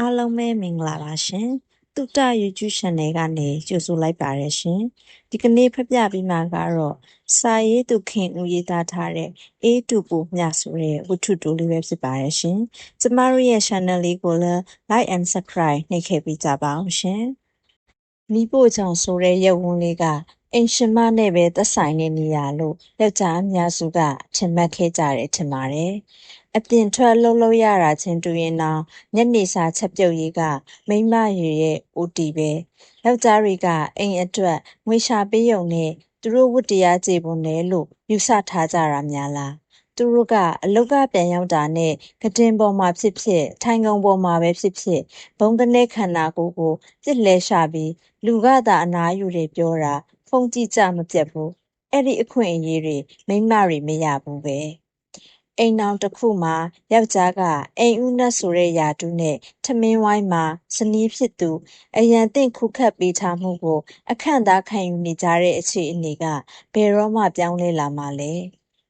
အားလုံးပဲမင်္ဂလာပါရှင်။တုတ္တ YouTube Channel ကနေကြိုဆိုလိုက်ပါရရှင်။ဒီကနေ့ဖတ်ပြပေးမှာကတော့စာရေးသူခင်ဦးရေးသားထားတဲ့အေးတူပူမြဆိုတဲ့ဝတ္ထုတိုးလေးပဲဖြစ်ပါရရှင်။ကျမတို့ရဲ့ channel လေးကိုလည်း like and subscribe နှိပ်ခဲ့ပေးကြပါအောင်ရှင်။မိဖို့ကြောင့်ဆိုတဲ့ရုပ်ဝန်းလေးကအင်ရှင်မနဲ့ပဲသက်ဆိုင်တဲ့နေရာလို့ယောက်ျားအများစုကထင်မှတ်ခဲ့ကြတယ်ထင်ပါတယ်။ အပြင်ထွက်လှုပ်လှုပ်ရတာချင်းတူရင်တော့ညနေစာချက်ပြုတ်ရေးက မိန်းမရေရဲ့ OT ပဲ ယောက်ျားတွေက အိမ်အတွက် ငွေရှာပေးရုံနဲ့ သူတို့ဝတ္တရားကြေပွန်တယ်လို့ ယူဆထားကြတာများလား သူတို့က အလုတ်ကပြန်ရောက်တာနဲ့ကတင်ပေါ်မှာဖြစ်ဖြစ် ထိုင်ကုန်ပေါ်မှာပဲဖြစ်ဖြစ် ဘုံတနေ့ခန္ဓာကိုယ်ကိုပြစ်လဲရှာပြီး လူကသာ အနာယူတွေပြောတာ ဖုန်ကြည့်ကြမပြတ်ဘူး အဲ့ဒီအခွင့်အရေးတွေ မိမတွေ မရဘူးပဲ အိမ်အောင်တစ်ခုမှာ ယောက်ျားက အိမ်ဦးနတ်ဆိုတဲ့ယာတုနဲ့ ထမင်းဝိုင်းမှာ ဇနီးဖြစ်သူ အရန်တင့်ခုခတ်ပေးထားမှုကို အခန့်သားခံယူနေကြတဲ့ အခြေအနေက ဘယ်တော့မှ ပြောင်းလဲလာမှာလဲ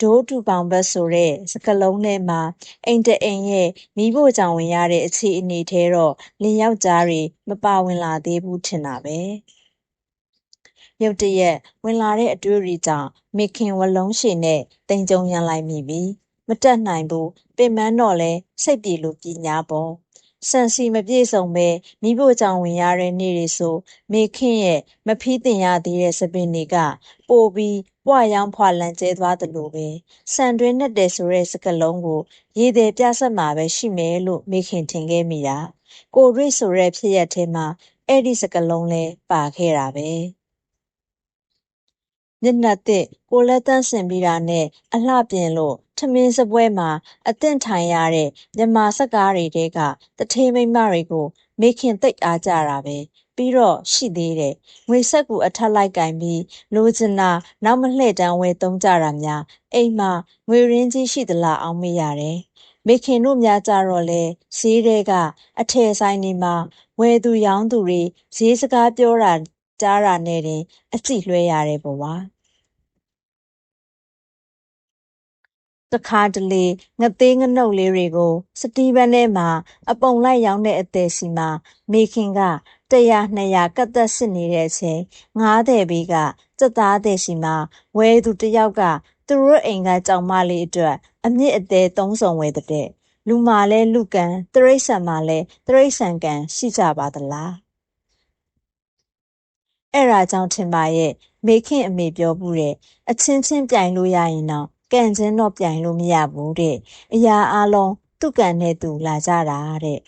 ဒိုးတူပောင်ဘတ်ဆိုတဲ့ စကလုံးထဲမှာ အိမ်တအိမ်ရဲ့မိဖို့ကြောင့်ဝင်ရတဲ့ အခြေအနေထဲတော့ လင်ယောက်ျားတွေ မပါဝင်လာသေးဘူးထင်တာပဲ ရုတ်တရက် ဝင်လာတဲ့ အတွေ့အကြုံကြောင့် မိခင်ဝလုံးရှည်နဲ့တင်ကြုံရန်လိုက်မိပြီ မတက်နိုင်ဘူးပင်မတော့လဲစိတ်ပြေလို့ပညာပေါ့ဆန်စီမပြေဆုံးပဲမိဖို့ကြောင့်ဝင်ရတဲ့နေ့တွေဆိုမိခင်ရဲ့မဖီးတင်ရသေးတဲ့စပင်တွေကပိုပြီးပွားရောင်းဖွာလန်ကျဲသွားတယ်လို့ပဲဆန်တွင်းနဲ့တယ်ဆိုတဲ့စကလုံးကိုရေသည်ပြဆက်မှာပဲရှိမယ်လို့မိခင်ထင်ခဲ့မိတာကိုရိဆိုတဲ့ဖြစ်ရက်ထဲမှာအဲ့ဒီစကလုံးလဲပါခဲ့တာပဲ မျက်နှာသစ်ကိုလက်တန်းဆင်ပြီးတာနဲ့အလှပြင်လို့ထမင်းစပွဲမှာအသင့်ထိုင်ရတဲ့မြမစကားတွေတဲကတထေးမိမတွေကိုမေခင်သိပ်အားကြတာပဲပြီးတော့ရှိသေးတယ်ငွေဆက်ကူအထက်လိုက်ကင်ပြီးလိုချင်တာနောက်မလှည့်တန်းဝဲသုံးကြတာများအိမ်မှာငွေရင်းကြီးရှိသလားအောင်မေးရတယ်မေခင်တို့များကြတော့လေဈေးတဲကအထယ်ဆိုင်တွေမှာဝယ်သူရောင်းသူတွေဈေးစကားပြောတာ ကြားတာနဲ့တင် အကြည့်လွှဲရတယ်ပေါ့ဝါတခါတလေ ငသေးငနှုတ်လေးတွေကို စတီးပန်းထဲမှာ အပုံလိုက်ရောင်းတဲ့အသေးစီမှာမေခင်က100 200ကတ်သက်စစ်နေတဲ့အချိန်ငားတဲ့ဘေးကစက်သားတဲ့စီမှာဝဲသူတယောက်ကသူတို့အိမ်ကကြောင်မလေးအတွက် အမြင့်အသေးသုံးဆောင်ဝဲတဲ့လူမာလဲလူကံတရိษံမာလဲတရိษံကံရှိကြပါသလား အဲ့ဒါကြောင့်ထင်ပါရဲ့မေခင်အမေပြောဘူးတဲ့အချင်းချင်းပြိုင်လို့ရရင်တော့ကံချင်းတော့ပြိုင်လို့မရဘူးတဲ့အရာအလုံးသူ့ကံနဲ့သူလာကြတာတဲ့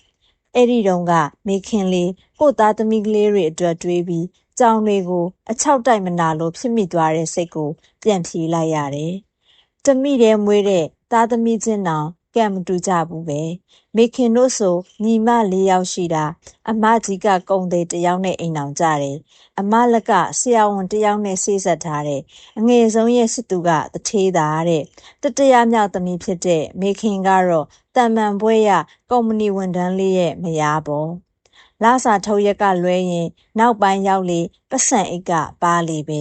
အဲ့ဒီတုန်းကမေခင်လေးကိုသားသမီးကလေးတွေအတွက်တွေးပြီးကြောင်တွေကိုအချောက်တိုက်မနာလို့ဖြစ်မိသွားတဲ့စိတ်ကိုပြန်ဖြေလိုက်ရတယ်။တမိတဲ့မွေးတဲ့သားသမီးချင်းတောင် ကံမတူကြဘူးပဲမေခင်တို့ဆိုညီမ၄ယောက်ရှိတာအမကြီးကကုံသေးတယောက်နဲ့အိမ်အောင်ကြတယ်အမလက်ကဆရာဝန်တယောက်နဲ့ဆေးဆက်ထားတယ်အငယ်ဆုံးရဲ့စစ်သူကတထေးသားတဲ့တတရမြောက်သမီးဖြစ်တဲ့မေခင်ကတော့တန်မန်ပွဲရကုမ္ပဏီဝန်ထမ်းလေးရဲ့မယားပေါ့လာစာထုတ်ရက်ကလွဲရင် နောက်ပိုင်းရောက်လေပတ်စံအိတ်ကပါလေပဲ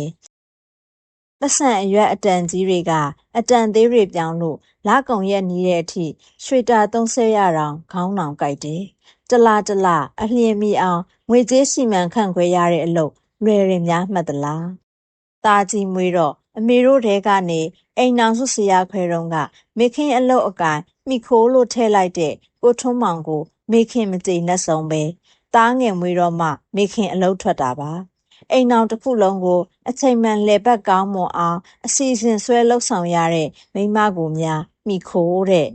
ပတ်စံအရွက်အတန်ကြီးတွေကအတန်သေးတွေပြောင်းလို့လကုံရက်နီးတဲ့အထိရွှေတာသုံးဆဲရအောင်ခေါင်းနောင်ကြိုက်တယ်။တလားတလားအလျင်မီအောင်ငွေကြေးစီမံခန့်ခွဲရတဲ့အလုပ်လွယ်ရင်များမှတ်သလား။ตาကြီးမွေးတော့အမေတို့တဲကနေအိမ်နောင်စုဆရာခွဲတုန်းကမေခင်အလုတ်အကင်မိခိုးလို့ထဲလိုက်တဲ့ကိုထွန်းမောင်ကိုမေခင်မကြည်နဲ့ဆုံးပဲ။တားငယ်မွေးတော့မှမေခင်အလုတ်ထွက်တာပါ။ အိမ်အောင်တစ်ခုလုံးကို အချိန်မှန်လေပတ်ကောင်းမွန်အောင် အစီအစဉ်ဆွဲလှုပ်ဆောင်ရတဲ့ မိမကိုများမိခိုးတဲ့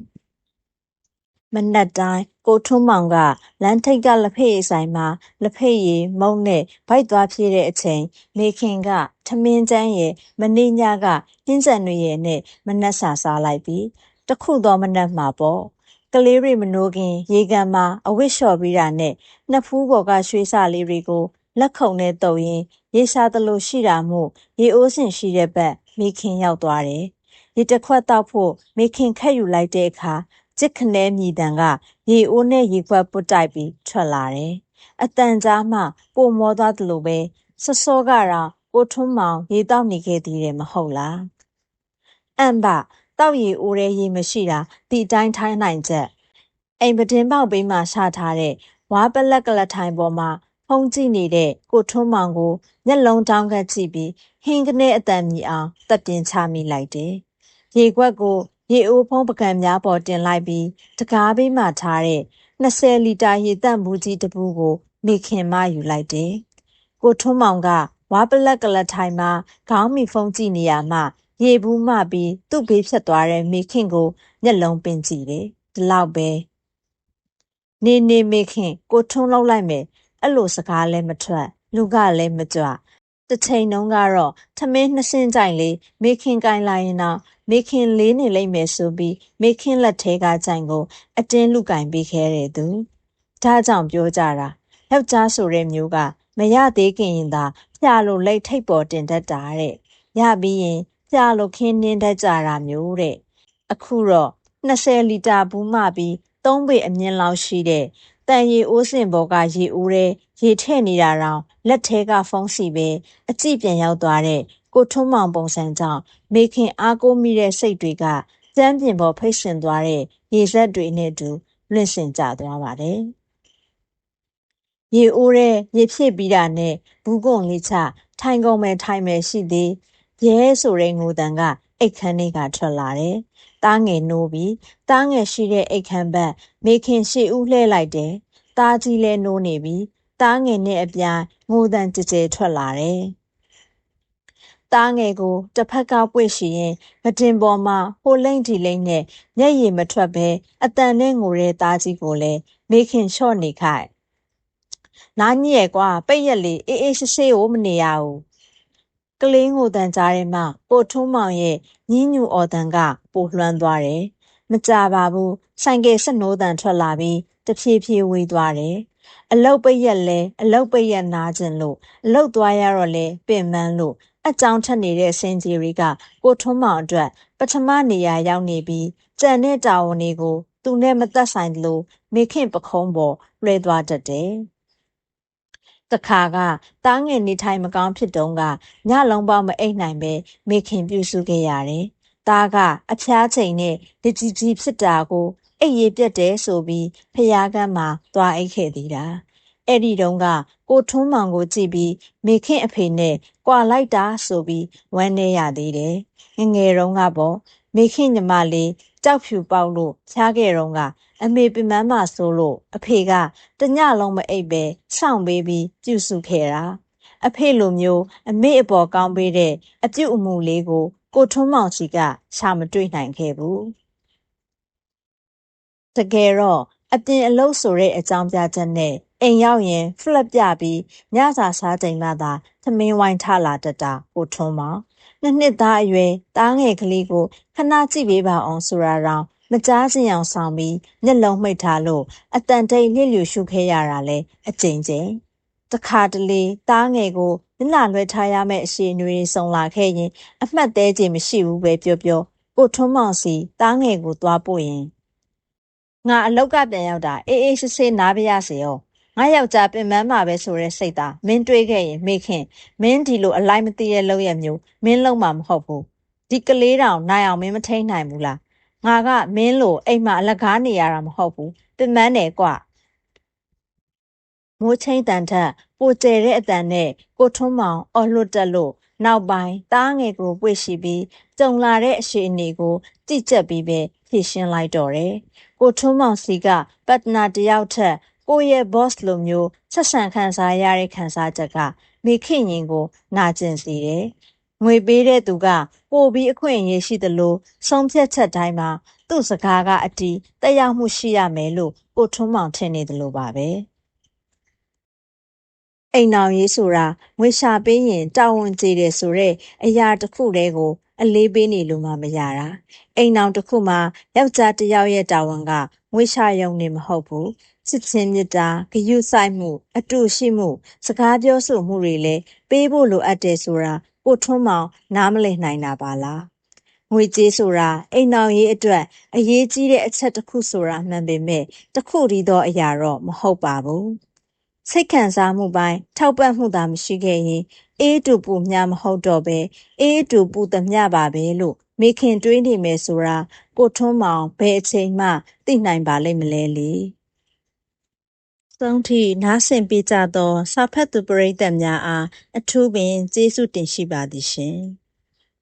မနက်တိုင်း ကိုထွန်းမောင်က လမ်းထိပ်က လက်ဖေးဆိုင်မှာ လက်ဖေးရည် မုံနဲ့ ဗိုက်သွားပြေးတဲ့အချိန် နေခင်က ထမင်းချမ်းရဲ့မနေ့ညက ဟင်းစံတွေရဲ့နဲ့ မနက်စာစားလိုက်ပြီးတခုတော့မနက်မှာပေါ့ ကလေးတွေမနိုးခင် ရေကန်မှာ အဝတ်လျှော်ပြီးတာနဲ့နှစ်ဖူးပေါ်က ရွှေစလေးတွေကို လက်ခုံနဲ့တုပ်ရင်းရေရှာသလိုရှိတာမို့ရေအိုးစင်ရှိတဲ့ဘက်မိခင်ရောက်သွားတယ်။ရေတစ်ခွက်တောက်ဖို့မိခင်ခက်ယူလိုက်တဲ့အခါကြစ်ခနဲမြည်တံကရေအိုးနဲ့ရေခွက်ပုတ်တိုက်ပြီးထွက်လာတယ်။အတန်ကြားမှပိုမောသွားသလိုပဲစစောကတော့ကိုထွန်းမောင်ရေတောက်နေခဲ့သေးတယ်မဟုတ်လား။အမ်ဘတောက်ရီအိုးရဲရေမရှိတာဒီအတိုင်းထိုင်းနိုင်ချက်အိမ်ပတင်းပေါက်ပေးမှရှာထားတဲ့ဝါပလက်ကလထိုင်ပေါ်မှာ ဖုံးကြည့်နေတဲ့ကိုထွန်းမောင်ကိုမျက်လုံးတောင်းကပ်ကြည့်ပြီးဟင်းကနေအတန်မြည်အောင်တပ်ပြင်းချမိလိုက်တယ်။ရေခွက်ကိုရေအိုးဖုံးပကံများပေါ်တင်လိုက်ပြီးတကားဘေးမှာထားတဲ့20လီတာရေတန့်ဘူးကြီးတစ်ဘူးကိုမိခင်မယူလိုက်တယ်။ကိုထွန်းမောင်ကဝါပလက်ကလထိုင်မှာခေါင်းမီဖုံးကြည့်နေရမှရေဘူးမှပြီးသူ့ဘေးဖြတ်သွားတဲ့မိခင်ကိုမျက်လုံးပင်ကြည့်တယ်။ဒီလောက်ပဲနေနေမိခင်ကိုထွန်းလောက်လိုက်မယ် အဲ့လိုစကားလည်းမထွက်လူကလည်းမကြွတစ်ချိန်တုန်းကတော့ထမင်းနှစ်စင်းကြိုင်လေးမိခင်ကင်လာရင်တော့မိခင်လေးနေလိမ့်မယ်ဆိုပြီးမိခင်လက်ထဲကကြိုင်ကို အတင်းလူကင်ပေးခဲ့တဲ့သူဒါကြောင့်ပြောကြတာယောက်ျားဆိုတဲ့မျိုးကမရသေးခင်ရင်သာပြလို့လက်ထိပ်ပေါ်တင်တတ်တာတဲ့ရပြီးရင်ပြလို့ခင်းနှင်းတတ်ကြတာမျိုးတဲ့အခုတော့20လီတာဘူးမှပြီး3ပေအမြင့်လောက်ရှိတဲ့ တန်ရီအိုးစင်ဘောကရေအိုးတဲ့ရေထည့်နေတာတော့လက်ထဲကဖုံးစီပဲအကြည့်ပြန်ရောက်သွားတဲ့ကိုထွန်းမောင်ပုံစံကြောင့်မေခင်အားကိုးမိတဲ့စိတ်တွေကကျမ်းပြင်ပေါ်ဖိတ်ဆင်သွားတဲ့ရေစက်တွေနဲ့တူလွင့်စင်ကြသွားပါတယ်ရေအိုးတဲ့ရေဖြစ်ပြီးတာနဲ့ဘူးကုံလေးချထိုင်ကုန်မယ်ထိုင်မယ်ရှိသေးရဲဆိုတဲ့ငိုတန်ကအိတ်ခမ်းလေးကထွက်လာတယ်။ တားငယ်နိုးပြီးတားငယ်ရှိတဲ့အိတ်ခမ်းဘက်မေခင်ရှေ့ဦးလှဲလိုက်တယ်။တားကြီးလဲနိုးနေပြီးတားငယ်နဲ့အပြိုင်ငိုတန်ကြဲကြဲထွက်လာတယ်။တားငယ်ကိုတစ်ဖက်ကပွင့်ရှိရင်မတင်ပေါ်မှာဟိုလိမ့်ဒီလိမ့်နဲ့မျက်ရည်မထွက်ဘဲအတန်နဲ့ငိုတဲ့သားကြီးကိုလည်းမေခင်လျှော့နေခိုက်နားညည့်ရကွာပိတ်ရက်လေးအေးအေးဆေးဆေးကိုမနေရဘူး ကလေးငိုတန်ကြားထဲမှာပိုထုံးမောင်ရဲ့ညင်းညူအော်တန်ကပိုလွှမ်းသွားတယ်မကြပါဘူးဆိုင်ကယ်ဆက်နိုးတန်ထွက်လာပြီးတဖြည်းဖြည်းဝေးသွားတယ်အလုတ်ပိတ်ရက်လဲအလုတ်ပိတ်ရက်နားခြင်းလို့အလုတ်သွားရတော့လဲပင်ပန်းလို့အကြောင်းထက်နေတဲ့စင်ကြီးတွေကကိုထွန်းမောင်အတွက်ပထမနေရာရောက်နေပြီးကြံတဲ့တာဝန်တွေကိုသူနဲ့မသက်ဆိုင်လို့မေခင်ပခုံးပေါ်လွှဲသွားတတ်တယ် တခါကတားငယ်နေထိုင်မကောင်းဖြစ်တုန်းကညလုံးပေါင်းမအိပ်နိုင်ပဲမေခင်ပြုစုခဲ့ရတယ်။တားကအဖျားချိန်နဲ့လက်ကြီးကြီးဖြစ်တာကိုအိပ်ရပြတ်တယ်ဆိုပြီးဖျားကမ်းမှာသွားအိတ်ခဲ့သေးတာ။အဲ့ဒီတုန်းကကိုထွန်းမောင်ကိုကြည့်ပြီးမေခင်အဖေနဲ့ကွာလိုက်တာဆိုပြီးဝမ်းနေရသေးတယ်။ငငယ်တုန်းကပေါ့မေခင်ညီမလေးကြောက်ဖြူပေါက်လို့ဖြားခဲ့တော့က အမေပင်မမဆိုးလို့အဖေကတညလုံးမအိပ်ပဲစောင့်ပေးပြီးပြုစုခဲ့တာအဖေလိုမျိုးအမေအပေါ်ကောင်းပေးတဲ့အပြုတ်အမူလေးကို ကိုထွန်းမောင်စီကရှာမတွေ့နိုင်ခဲ့ဘူးတကယ်တော့အပြင်အလုပ်ဆိုတဲ့အကြောင်းပြချက်နဲ့အိမ်ရောက်ရင်ဖလက်ပြပြီးညစာစားချိန်မှသာသမင်းဝိုင်းထလာတတ်တာကိုထွန်းမောင်နှစ်နှစ်သားအရွယ်တားငယ်ကလေးကိုခဏကြည့်ပေးပါအောင်ဆိုတာတော့ မကြားစင်အောင်ဆောင်ပြီးမျက်လုံးမှိတ်ထားလို့အတန်တိတ်လျစ်လျူရှုခဲ့ရတာလဲအကျဉ်းချင်းတခါတလေတားငယ်ကိုမျက်နှာလွှဲထားရမယ့်အရှိအနှွေးဆုံလာခဲ့ရင် အမှတ်သေးခြင်းမရှိဘူးပဲပြောပြောကိုထွန်းမောင်စီတားငယ်ကိုသွားပို့ရင်ငါအလောက်ကပြန်ရောက်တာအေးအေးဆေးဆေးနားပြရစေရောငါယောက်ျားပင်ပန်းမှာပဲဆိုတဲ့စိတ်သားမင်းတွေးခဲ့ရင်မေခင်မင်းဒီလိုအလိုက်မသိတဲ့လောက်ရမျိုးမင်းလုံးမှာမဟုတ်ဘူးဒီကလေးတောင်နိုင်အောင်မင်းမထိန်နိုင်ဘူးလား ငါကမင်းလိုအိမ်မှာအလကားနေရတာမဟုတ်ဘူးပင်ပန်းတယ်ကွမိုးချင်းတန်ထက်ပိုကျဲတဲ့အတန်နဲ့ကိုထွန်းမောင်အော်လွတ်တက်လို့နောက်ပိုင်းသားငယ်ကိုပွေ့ရှိပြီးကြုံလာတဲ့အရှိအနေကိုကြည့်ချက်ပြီးပဲဖြည့်ရှင်းလိုက်တော့တယ်ကိုထွန်းမောင်စီကပတ်နာတယောက်ထက်ကိုရဲ့ boss လိုမျိုးဆက်ဆံခံစားရတဲ့ခံစားချက်ကမိခင်ရင်ကိုနာကျင်စေတယ်။ ငွေပေးတဲ့သူကပို့ပြီးအခွင့်အရေးရှိသလိုဆုံးဖြတ်ချက်တိုင်းမှာသူ့စကားကအတီးတက်ရောက်မှုရှိရမယ်လို့ကိုထွန်းမောင်ထင်နေတယ်လို့ပါပဲ။အိမ်အောင်ရေးဆိုတာငွေရှာပေးရင်တာဝန်ကျေတယ်ဆိုတဲ့အရာတစ်ခုတည်းကို အလေးပေးနေလို့မှမရတာအိမ်အောင်တစ်ခုမှာယောက်ျားတစ်ယောက်ရဲ့တာဝန်ကငွေရှာရုံနေမဟုတ်ဘူးစစ်ချင်းမြတ်တာဂယုဆိုင်မှု အတူရှိမှု စကားပြောဆိုမှုတွေလည်းပေးဖို့လိုအပ်တယ်ဆိုတာ ကိုထွန်းမောင်နားမလည်နိုင်တာပါလားငွေကြေးဆိုတာအိမ်တော်ရေးအတွက်အရေးကြီးတဲ့အချက်တစ်ခုဆိုတာမှန်ပေမဲ့တစ်ခုတည်းသောအရာတော့မဟုတ်ပါဘူးစိတ်ခံစားမှုပိုင်းထောက်ပံ့မှုသာမရှိခဲ့ရင်အေးတူပူမျှမဟုတ်တော့ပဲအေးတူပူသမျှပါပဲလို့မိခင်တွေးနေမယ်ဆိုတာကိုထွန်းမောင်ဘယ်အချိန်မှသိနိုင်ပါလိမ့်မလဲလေ ဆုံးထိနားဆင်ပေးကြသော စာဖတ်သူပရိသတ်များအား အထူးပင်ကျေးဇူးတင်ရှိပါသည်ရှင်။